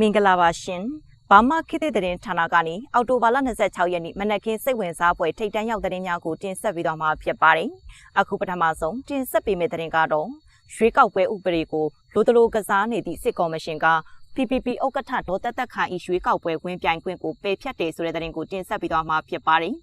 မင်္ဂလာပါရှင်ဘာမခေတ်တဲ့တဲ့ဌာနကနေအော်တိုဘာလ26ရက်နေ့မနက်ခင်းစိတ်ဝင်စားပွဲထိတ်တန်းရောက်တဲ့များကိုတင်ဆက်ပြီးတော့မှာဖြစ်ပါတယ်အခုပထမဆုံးတင်ဆက်ပေးမယ့်တဲ့ကတော့ရွေးကောက်ပွဲဥပဒေကိုလိုတလိုကစားနေသည့်စစ်ကော်မရှင်က PPP ဥက္ကဋ္ဌဒေါ်တက်တက်ခိုင်ဤရွေးကောက်ပွဲဝင်ပြိုင်ခွင့်ကိုပယ်ဖျက်တယ်ဆိုတဲ့တဲ့ကိုတင်ဆက်ပြီးတော့မှာဖြစ်ပါတယ်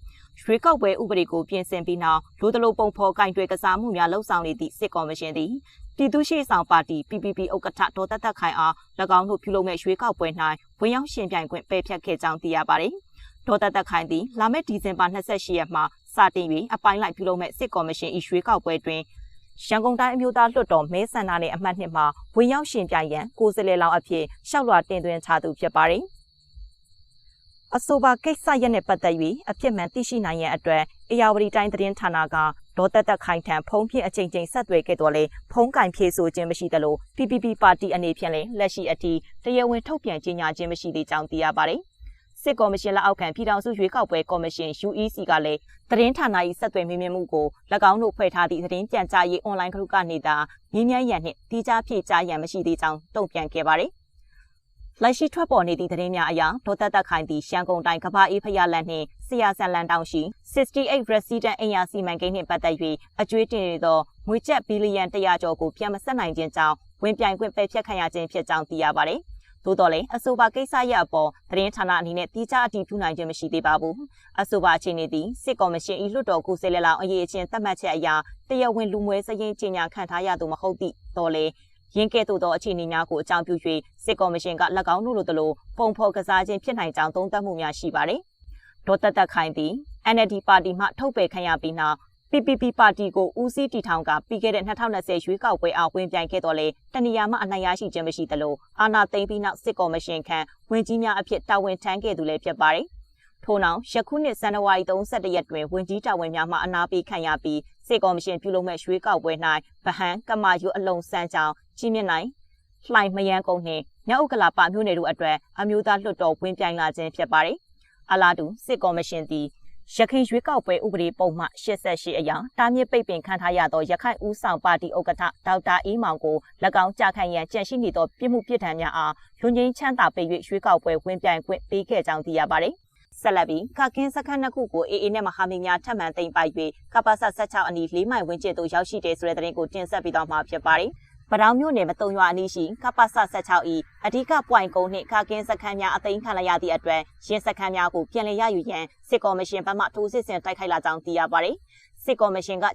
ရွေးကောက်ပွဲဥပဒေကိုပြင်ဆင်ပြီးနောက်လိုတလိုပုံဖော်ကင်တွေကစားမှုများလှုပ်ဆောင်နေသည့်စစ်ကော်မရှင်သည် ပြည်သူ့ရှေ့ဆောင်ပါတီ PPP ဥက္ကဋ္ဌဒေါ်သက်သက်ခိုင်အား၎င်းတို့ပြုလုပ်မဲ့ရွေးကောက်ပွဲ၌ဝင်ရောက်ရှင်ပြိုင်ခွင့်ပယ်ဖျက်ခဲ့ကြောင်းသိရပါတယ်။ဒေါ်သက်သက်ခိုင်သည်လာမယ့်ဒီဇင်ဘာ28ရက်မှာစတင်၍အပိုင်းလိုက်ပြုလုပ်မဲ့စစ်ကော်မရှင်၏ရွေးကောက်ပွဲတွင်ရန်ကုန်တိုင်းအမျိုးသားလွှတ်တော်မဲဆန္ဒနယ်အမှတ်နှစ်မှာဝင်ရောက်ရှင်ပြိုင်ရန်ကိုယ်စားလှယ်လောင်အဖြစ်ရှောက်လွှာတင်သွင်းထားသူဖြစ်ပါတယ်။အဆိုပါကိစ္စရက်နဲ့ပတ်သက်၍အဖြစ်မှန်သိရှိနိုင်ရန်အတွက်အေယာဝတီတိုင်းသတင်းဌာနက ဒေါ်သက်သက်ခိုင်ထံဖုံးဖြင့်အချိန်ချင်းဆက်သွယ်ခဲ့တော်လဲဖုံးကင်ဖြေဆိုခြင်းမရှိသလို PPP ပါတီအနေဖြင့်လည်းလက်ရှိအထိတရားဝင်ထုတ်ပြန်ကြေညာခြင်းမရှိသေးကြောင်းသိရပါတယ်။စစ်ကော်မရှင်လက်အောက်ခံပြည်ထောင်စုရွေးကောက်ပွဲကော်မရှင် UEC ကလည်းသတင်းဌာန၏ဆက်သွယ်မေးမြန်းမှုကို၎င်းတို့ဖွဲ့ထားသည့်သတင်းပြန်ကြားရေးအွန်လိုင်းဂရုကနေသာမြင်းမြန်းရန်နှင့်တိကျဖြည့်ကြားရန်မရှိသေးကြောင်းတုံ့ပြန်ခဲ့ပါတယ်။ လက်ရှိထွက်ပေါ်နေသည့်သတင်းများအရဒေါ်သက်သက်ခိုင်သည်ရှမ်းကုန်းတိုင်းကဘာအေးဖရလန်နှင့်ဆရာဆန်လန်တောင်ရှိ68 resident အင်ယာစီမံကိန်းနှင့်ပတ်သက်၍အကျွေးတင်နေသောငွေကျပ်ဘီလီယံ100ကျော်ကိုပြန်မဆက်နိုင်ခြင်းကြောင့်ဝင်ပြိုင်ခွင့်ပယ်ဖျက်ခံရခြင်းဖြစ်ကြောင်းသိရပါသည်။သို့တော်လည်းအဆိုပါကိစ္စရပ်အပေါ်သတင်းဌာနအနေနဲ့တိကျအတည်ပြုနိုင်ခြင်းမရှိသေးပါဘူး။အဆိုပါအခြေအနေသည်စစ်ကော်မရှင်၏လွှတ်တော်ကိုယ်စားလှယ်လောင်အရေးအချင်းသတ်မှတ်ချက်အရတရားဝင်လူမွဲစရင်ကြီးညာခံထားရသူမဟုတ်သည့်တော်လည်း ရင်းကဲ့သို့သောအခြေအနေများကိုအကြောင်းပြု၍စစ်ကော်မရှင်က၎င်းတို့လိုသလိုပုံဖော်ကစားခြင်းဖြစ်နိုင်ကြောင်းသုံးသပ်မှုများရှိပါတယ်။ဒေါ်တက်တက်ခိုင်သည် NLD ပါတီမှထုတ်ပယ်ခံရပြီးနောက် PPP ပါတီကိုဦးစီးတည်ထောင်ကပြီးခဲ့တဲ့2020ရွေးကောက်ပွဲအားဝင်ပြိုင်ခဲ့တော့လေတနေရာမှအနိုင်ရရှိခြင်းမရှိသလိုအာဏာသိမ်းပြီးနောက်စစ်ကော်မရှင်ခန့်ဝင်ကြီးများအဖြစ်တာဝန်ထမ်းခဲ့သူလည်းဖြစ်ပါတယ်။ ထို့နောက်ယခုနှစ်ဇန်နဝါရီ31ရက်တွင်ဝင်ကြီးတာဝန်များမှအနာပေးခံရပြီးစေကော်မရှင်ပြုလုပ်မဲ့ရွေးကောက်ပွဲ၌ဗဟန်းကမာယူအလုံးစမ်းကြောင်းကြီးမြင့်နိုင်လှိုင်မယန်းကုန်းနှင့်မြောက်ဥက္ကလာပမြို့နယ်တို့အတွက်အမျိုးသားလွှတ်တော်ဝင်ပြိုင်လာခြင်းဖြစ်ပါတယ်။အလားတူစစ်ကော်မရှင်သည်ရခိုင်ရွေးကောက်ပွဲဥပဒေပုံမှ88အရာတားမြစ်ပိတ်ပင်ခံထားရသောရခိုင်ဦးဆောင်ပါတီဥက္ကဋ္ဌဒေါက်တာအေးမောင်ကို၎င်းကြာခံရန်ကြံရှိနေသောပြစ်မှုပြစ်ဒဏ်များအားလွန်ငင်းချမ်းသာပေး၍ရွေးကောက်ပွဲဝင်ပြိုင်ခွင့်ပေးခဲ့ကြောင်းသိရပါတယ် ဆက်လက်ပြီးကကင်းစခန်းနှစ်ခုကိုအေအေနဲ့မဟာမိတ်များထပ်မံသိမ်းပိုက်၍ကပ္ပဆ16အနီး၄မိုင်ဝန်းကျင်သို့ရောက်ရှိတဲ့ဆိုတဲ့သတင်းကိုတင်ဆက်ပြီးတော့မှာဖြစ်ပါတယ်။ပတောင်မြို့နယ်မတုံရွာအနီးရှိကပ္ပဆ16ဤအဓိကပွိုင်ကုန်းနှင့်ကကင်းစခန်းများအသိမ်းခံရသည့်အတွက်ရင်းစခန်းများကိုပြန်လည်ရယူရန်စစ်ကော်မရှင်ဘက်မှထိုးစစ်ဆင်တိုက်ခိုက်လာကြောင်းသိရပါတယ်။ စစ်ကော်မရှင်က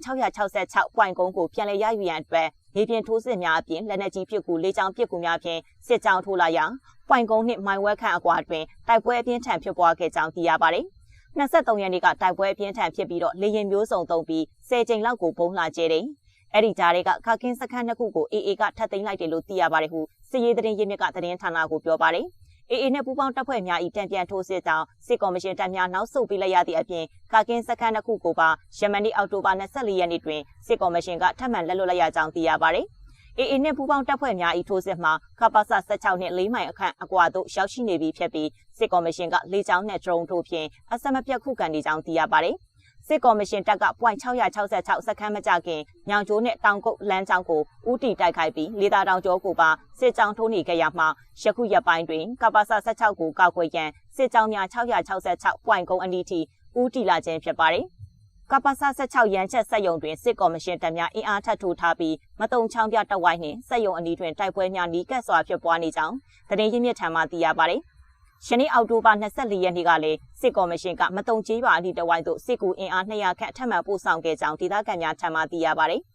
666ပွိုင်ကုန်းကိုပြန်လည်ရယူရန်အတွက်မြေပြင်ထိုးစစ်များအပြင်လက်နက်ကြီးပစ်ကူလေးချောင်းပစ်ကူများဖြင့်စစ်ကြောင်းထိုးလာရာပွိုင်ကုန်းနှင့်မိုင်ဝက်ခန့်အကွာတွင်တိုက်ပွဲအပြင်းထန်ဖြစ်ပွားခဲ့ကြောင်းသိရပါတယ်။23ရက်နေ့ကတိုက်ပွဲအပြင်းထန်ဖြစ်ပြီးတော့လေရင်မျိုးစုံသုံးပြီး10ကြိမ်လောက်ကိုပုံလှကျဲတယ်။အဲ့ဒီကြားတွေကခကင်းစခန်းနှစ်ခုကိုအေအေကထပ်သိမ်းလိုက်တယ်လို့သိရပါတယ်ဟုစစ်ရေးသတင်းရင်းမြစ်ကသတင်းဌာနကိုပြောပါတယ်။ အေအေနဲ့ပူးပေါင်းတပ်ဖွဲ့များ၏တံပြန်ထိုးစစ်ကြောင့်စစ်ကော်မရှင်တပ်များနောက်ဆုတ်ပေးလိုက်ရသည့်အပြင်ကာကင်းစခန်းတစ်ခုကိုပါယမနီအောက်တိုဘာ24ရက်နေ့တွင်စစ်ကော်မရှင်ကထပ်မံလက်လွတ်လိုက်ရကြောင်းသိရပါတယ်။အေအေနဲ့ပူးပေါင်းတပ်ဖွဲ့များ၏ထိုးစစ်မှာကပ္ပစ16နှစ်၄မိုင်အခန့်အကွာသို့ရောက်ရှိနေပြီဖြစ်ပြီးစစ်ကော်မရှင်ကလေကြောင်းနဲ့ဒရုန်းထိုးဖြင့်အစမပြတ်ခုခံနေကြောင်းသိရပါတယ်။ စစ်ကော်မရှင်တပ်က .666 စခန်းမကြခင်ညောင်ကျိုးနဲ့တောင်ကုတ်လမ်းကြောင်းကိုဥတီတိုက်ခိုက်ပြီးလေသာတောင်ကျောကိုပါစစ်ကြောင်းထိုးနေခဲ့ရမှာယခုရက်ပိုင်းတွင်ကပ္ပစ16ကိုကောက်ွယ်ရန်စစ်ကြောင်းများ666ပွိုင်ကုန်းအနီးထိဥတီလာခြင်းဖြစ်ပါတယ်ကပ္ပစ16ရန်ချက်စက်ယုံတွင်စစ်ကော်မရှင်တပ်များအင်အားထပ်ထိုးထားပြီးမတုံချောင်းပြတပ်ဝိုင်းနှင့်စက်ယုံအနီးတွင်တိုက်ပွဲများနီးကပ်စွာဖြစ်ပွားနေကြောင်းသတင်းရင်းမြစ်ထံမှသိရပါတယ်။ ယနေ့အောက်တိုဘာ24ရက်နေ့ကလည်းစစ်ကော်မရှင်ကမတုံကျေးရွာအနီးတဝိုင်းသို့စစ်ကူအင်အား200ခန့်ထပ်မံပို့ဆောင်ခဲ့ကြောင်းဒေသခံများထံမှသိရပါတယ်။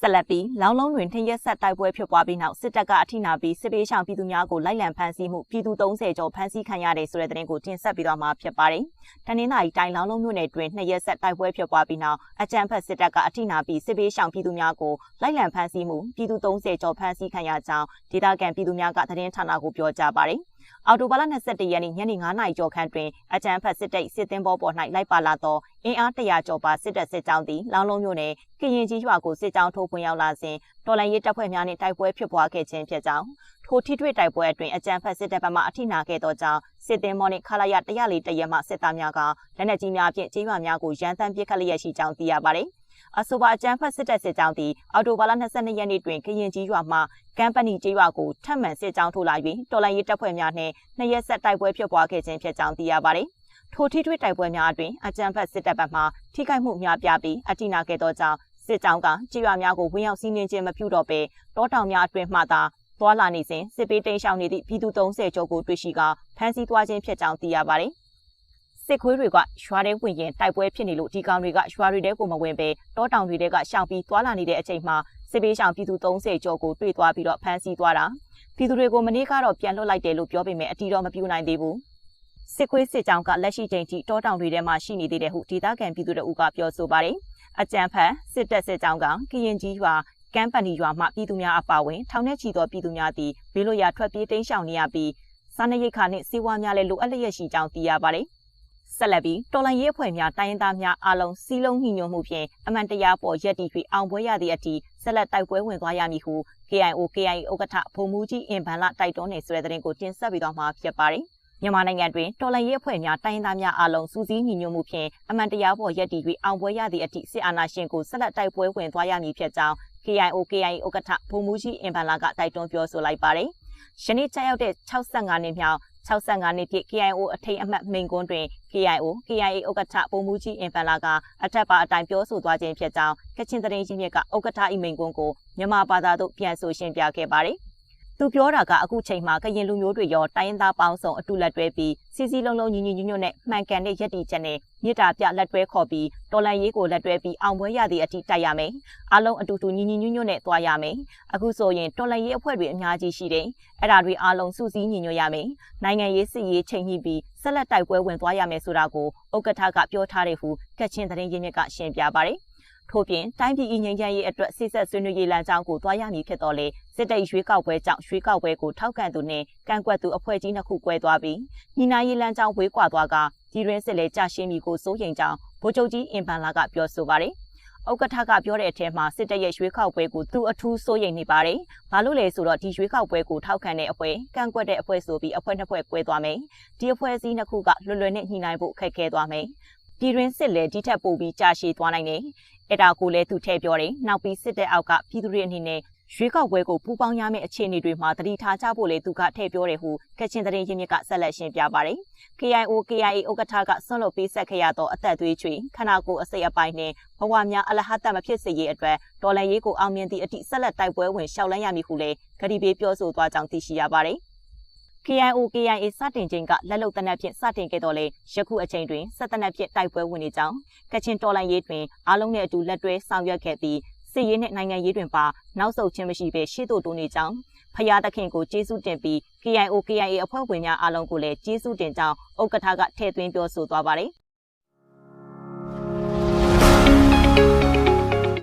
ဆက်လက်ပြီးလောင်းလုံးတွင်ထင်ရက်ဆက်တိုက်ပွဲဖြစ်ပွားပြီးနောက်စစ်တပ်ကအထိနာပြီးစစ်ပေးဆောင်ပြည်သူများကိုလိုက်လံဖမ်းဆီးမှုပြည်သူ30ကျော်ဖမ်းဆီးခံရတယ်ဆိုတဲ့သတင်းကိုတင်ဆက်ပြီးတော့မှာဖြစ်ပါတယ်။တနင်္လာရီတိုင်းလောင်းလုံးမြို့နယ်တွင်နှစ်ရက်ဆက်တိုက်ပွဲဖြစ်ပွားပြီးနောက်အကြမ်းဖက်စစ်တပ်ကအထိနာပြီးစစ်ပေးဆောင်ပြည်သူများကိုလိုက်လံဖမ်းဆီးမှုပြည်သူ30ကျော်ဖမ်းဆီးခံရကြောင်းဒေသခံပြည်သူများကသတင်းဌာနကိုပြောကြားပါတယ်။ အော်တိုဘာလ21ရက်နေ့ညနေ9:00နာရီကျော်ခန့်တွင်အကြမ်းဖက်စစ်တပ်စစ်သည်ဘောပေါ်၌လိုက်ပါလာသောအင်အား100ကျော်ပါစစ်တပ်စစ်ကြောင်းသည်လောင်လုံးမြို့နယ်ကရင်ကြီးရွာကိုစစ်ကြောင်းထိုးပွင့်ရောက်လာစဉ်တော်လိုင်းရေးတပ်ဖွဲ့များနှင့်တိုက်ပွဲဖြစ်ပွားခဲ့ခြင်းဖြစ်ကြောင်းထိုထိတွေ့တိုက်ပွဲအတွင်းအကြမ်းဖက်စစ်တပ်ဘက်မှအထိနာခဲ့သောကြောင့်စစ်သည်မော်နှင့်ခလာရ104တရက်မှစစ်သားများကလက်နက်ကြီးများဖြင့်ကျေးရွာများကိုရန်တမ်းပစ်ခတ်လျက်ရှိကြောင်းသိရပါသည်။ အဆိုပါအကြမ်းဖက်စစ်တပ်စစ်ကြောင်းသည်အော်တိုဘာလ22ရက်နေ့တွင်ကရင်ကြီးရွာမှကမ်ပနီကျေးရွာကိုထပ်မံစစ်ကြောင်းထိုးလာ၍တော်လိုင်းရေးတပ်ဖွဲ့များနှင့်နှစ်ရက်ဆက်တိုက်ပွဲဖြစ်ပွားခဲ့ခြင်းဖြစ်ကြောင်းသိရပါသည်။ထိုထိထွေးတိုက်ပွဲများအတွင်အကြမ်းဖက်စစ်တပ်ဘက်မှထိခိုက်မှုများပြားပြီးအထိနာခဲ့သောကြောင့်စစ်ကြောင်းကကြေးရွာများကိုဝင်ရောက်စီးနင်းခြင်းမပြုတော့ပေတောတောင်များအတွင်မှသာသွာလာနေစဉ်စစ်ပေးတိမ်းရှောင်နေသည့်ပြည်သူ30ကျော်ကိုတွေ့ရှိကဖမ်းဆီးသွားခြင်းဖြစ်ကြောင်းသိရပါတယ်။ စစ်ခွေးတွေကရွာထဲဝင်ရင်တိုက်ပွဲဖြစ်နေလို့ဒီကောင်တွေကရွာတွေထဲကိုမဝင်ပဲတောတောင်တွေထဲကရှောင်ပြီးသွာလာနေတဲ့အချိန်မှာစစ်ပေးရှောင်ပြည်သူ30ကျော်ကိုတွေ့သွားပြီးတော့ဖမ်းဆီးသွားတာပြည်သူတွေကိုမနေ့ကတော့ပြန်လွှတ်လိုက်တယ်လို့ပြောပေမဲ့အတီတော့မပြူနိုင်သေးဘူးစစ်ခွေးစစ်ကြောင်းကလက်ရှိချိန်ထိတောတောင်တွေထဲမှာရှိနေသေးတယ်ဟုဒေသခံပြည်သူတို့ကပြောဆိုပါတယ်အကြံဖတ်စစ်တပ်စစ်ကြောင်းကကရင်ကြီးရွာကမ်ပဏီရွာမှပြည်သူများအပါအဝင်ထောင်ထဲချီသောပြည်သူများသည်ဘေးလွတ်ရာထွက်ပြေးတိမ်းရှောင်နေရပြီးစားနပ်ရိက္ခာနှင့်စေဝါများလည်းလိုအပ်လျက်ရှိကြောင်းသိရပါတယ်။ ဆက်လက်ပြီးတော်လန်ရေးအဖွဲ့များတိုင်းရင်းသားများအားလုံးစီးလုံးညှိညွတ်မှုဖြင့်အမှန်တရားပေါ်ရည်တည်ပြီးအောင်ပွဲရသည့်အထိဆက်လက်တိုက်ပွဲဝင်သွားရမည်ဟု KIO KIA ဥက္ကဋ္ဌဗိုလ်မှူးကြီးအင်ဗန်လတိုက်တွန်းနေဆိုတဲ့တဲ့ရင်ကိုတင်ဆက်ပြီးတော့မှာဖြစ်ပါတယ်။မြန်မာနိုင်ငံတွင်တော်လှန်ရေးအဖွဲ့များတိုင်းသားများအားလုံးစူးစီးညီညွတ်မှုဖြင့်အမှန်တရားပေါ်ရည်တည်၍အောင်ပွဲရသည့်အထိစစ်အာဏာရှင်ကိုဆက်လက်တိုက်ပွဲဝင်သွားရမည်ဖြစ်ကြောင်း KIO KIA ဥက္ကဋ္ဌဗိုလ်မှူးကြီးအင်ဗန်လာကတိုက်တွန်းပြောဆိုလိုက်ပါတယ်။ယနေ့ချက်ရောက်တဲ့65နှစ်မြောက် 65နှစ်ပြည့် KIO အထိန်အမှတ်မိန်ကွန်းတွင် KIO KIA ဥက္ကဋ္ဌဗိုလ်မှူးကြီးအင်ဖန်လာကအထက်ပါအတိုင်းပြောဆိုသွားခြင်းဖြစ်ကြောင်းကချင်သတင်းကြီးမြစ်ကဥက္ကဋ္ဌဤမိန်ကွန်းကိုမြန်မာဘာသာသို့ပြန်ဆိုရှင်းပြခဲ့ပါတယ်။ သူပြောတာကအခုချိန်မှာကရင်လူမျိုးတွေရောတိုင်းရင်းသားပေါင်းစုံအတူလက်တွဲပြီးစီစီလုံးလုံးညီညီညွတ်ညွတ်နဲ့မှန်ကန်တဲ့ရည်တည်ချက်နဲ့မြစ်တာပြလက်တွဲခေါ်ပြီးတော်လန်ရေးကိုလက်တွဲပြီးအောင်ပွဲရသည့်အထိတိုက်ရမယ်။အားလုံးအတူတူညီညီညွတ်ညွတ်နဲ့သွားရမယ်။အခုဆိုရင်တော်လန်ရေးအဖွဲ့တွေအများကြီးရှိတယ်။အဲ့ဒါတွေအားလုံးစုစည်းညီညွတ်ရမယ်။နိုင်ငံရေးစစ်ရေးချိန်ညှိပြီးဆက်လက်တိုက်ပွဲဝင်သွားရမယ်ဆိုတာကိုဥက္ကဋ္ဌကပြောထားတဲ့ဟုကချင်သတင်းရင်းမြစ်ကရှင်းပြပါတယ်။ ထို့ပြင်တိုင်းပြည်ငြိမ်းချမ်းရေးအတွက်စစ်ဆက်ဆွေးနွေးရေးလမ်းကြောင်းကိုတွားရမည်ဖြစ်တော်လေစစ်တပ်ရွေးကောက်ပွဲကြောင့်ရွေးကောက်ပွဲကိုထောက်ခံသူနှင့်ကန့်ကွက်သူအဖွဲ့ကြီးနှစ်ခုကွဲသွားပြီးညီနာရေးလမ်းကြောင်းဝေးကွာသွားကပြည်တွင်းစစ်လေကြာရှင်းမီကိုစိုးရိမ်ကြောင်းဗိုလ်ချုပ်ကြီးအင်ပန်လာကပြောဆိုပါတယ်ဥက္ကဋ္ဌကပြောတဲ့အထက်မှာစစ်တပ်ရဲ့ရွေးကောက်ပွဲကိုသူအထူးစိုးရိမ်နေပါတယ်။ဘာလို့လဲဆိုတော့ဒီရွေးကောက်ပွဲကိုထောက်ခံတဲ့အဖွဲ့၊ကန့်ကွက်တဲ့အဖွဲ့ဆိုပြီးအဖွဲ့နှစ်ဖွဲ့ကွဲသွားမယ်။ဒီအဖွဲ့အစည်းနှစ်ခုကလွယ်လွယ်နဲ့ညှိနှိုင်းဖို့ခက်ခဲသွားမယ်။ပြည်တွင်းစစ်လည်းဒီထက်ပိုပြီးကြာရှည်သွားနိုင်တယ် အဲ့ဒါကိုလည်းသူထည့်ပြောတယ်နောက်ပြီးစစ်တပ်အောက်ကပြည်သူတွေအနေနဲ့ရွေးကောက်ပွဲကိုပူးပေါင်းရမယ့်အခြေအနေတွေမှာတတိထားကြဖို့လေသူကထည့်ပြောတယ်ဟုကချင်သတင်းရင်းမြစ်ကဆက်လက်ရှင်းပြပါတယ်။ KIO KIA ဥက္ကဋ္ဌကဆွန့်လွတ်ပေးဆက်ခဲ့ရသောအသက်သွေးချွေခန္ဓာကိုယ်အစိတ်အပိုင်းနှင့်ဘဝများအလဟတ်တမဖြစ်စေရေးအတွက်ဒေါ်လာရေးကိုအောင်မြင်သည့်အထိဆက်လက်တိုက်ပွဲဝင်ရှောက်လန်းရမည်ဟုလည်းကတိပေးပြောဆိုသွားကြောင်းသိရှိရပါတယ်။ KIO KIA စတင်ချိန်ကလက်လုံတနက်ဖြင့်စတင်ခဲ့တော့လေယခုအချိန်တွင်ဆက်တနက်ဖြင့်တိုက်ပွဲဝင်နေကြောင်းကချင်တော်လိုင်းရေးတွင်အားလုံးနဲ့အတူလက်တွဲဆောင်ရွက်ခဲ့ပြီးစစ်ရေးနှင့်နိုင်ငံရေးတွင်ပါနောက်ဆုတ်ခြင်းမရှိဘဲရှေ့သို့တိုးနေကြောင်းဖရာသခင်ကိုကျေးဇူးတင်ပြီး KIO KIA အဖွဲ့ဝင်များအားလုံးကိုလည်းကျေးဇူးတင်ကြောင်းဥက္ကဋ္ဌကထည့်သွင်းပြောဆိုသွားပါတယ်။